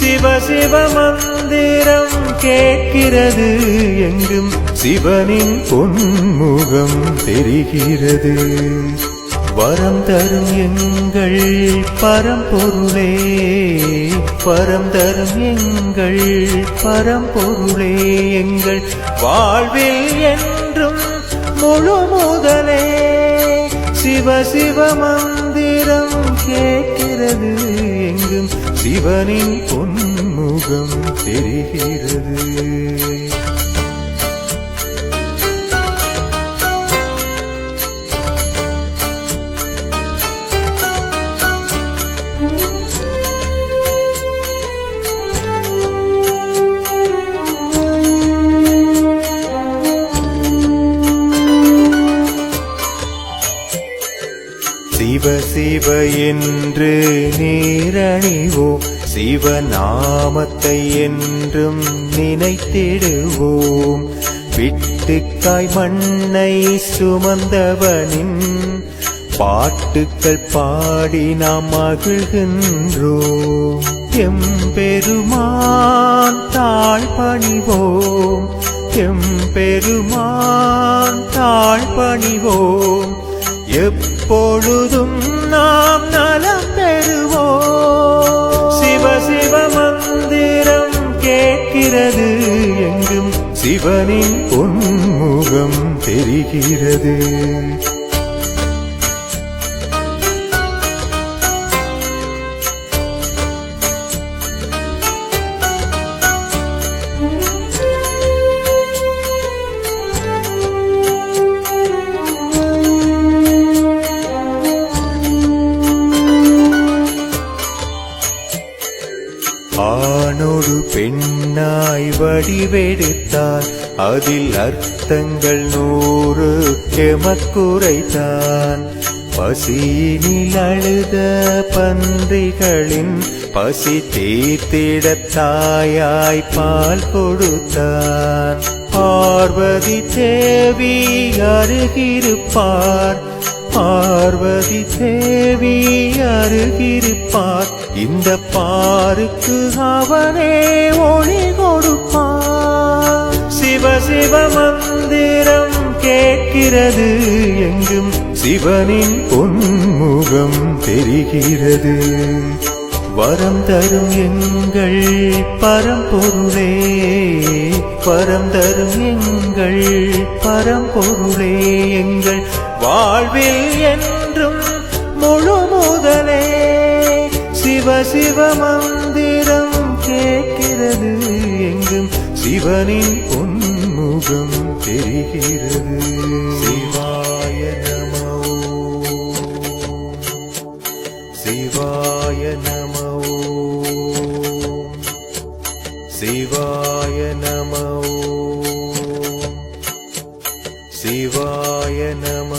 சிவ சிவ மந்திரம் கேட்கிறது. எங்கும் சிவனின் பொன்முகம் தெரிகிறது. வரம் தரும் எங்கள் பரம்பொருளே வரம் தரும் எங்கள் பரம்பொருளே எங்கள் வாழ்வில் என்றும் முழு முதலே. சிவ சிவ மந்திரம் கேட்கிறது. சிவனின் பொன்முகம் தெரிகிறது. சிவ சிவ என்று நீரணிவோ சிவநாமத்தை என்றும் நினைத்திடுவோம். விட்டுக்காய் மண்ணை சுமந்தவனின் பாட்டுக்கள் பாடி நாம் மகிழ்கின்றோம். எம்பெருமான் தாழ் பணிவோம். எம்பெருமான் தாழ் பணிவோம். எப்பொழுதும் நாம் நலம் பெறுவோம். சிவ சிவ மந்திரம் கேட்கிறது எங்கும் சிவனின் பொன்முகம் தெரிகிறது. ஆணோடு பெண்ணாய் வடிவெடுத்தார். அதில் அர்த்தங்கள் நூறு எமக்குரைத்தான் பசியினில் அழுத பன்றிகளின் பசி தீர்த்திட தாயாய் பால் கொடுத்தான் பார்வதி தேவி அருகிருப்பார். பார்வதி தேவி அருகிருப்பார். இந்த பாருக்கு அவனே ஒளி கொடுப்பார். சிவ சிவ மந்திரம் கேட்கிறது எங்கும். சிவனின் பொன்முகம் தெரிகிறது. வரம் தரும் எங்கள் பரம்பொருளே வரம் தரும் எங்கள் பரம்பொருளே எங்கள் வாழ்வில் என்றும் முழு முதலே சிவ சிவ மந்திரம் கேட்கிறது. எங்கும் சிவனின் பொன்முகம் தெரிகிறது. சிவாய நமோ. சிவாய நமோ. சிவாய நமோ. शिवाय नम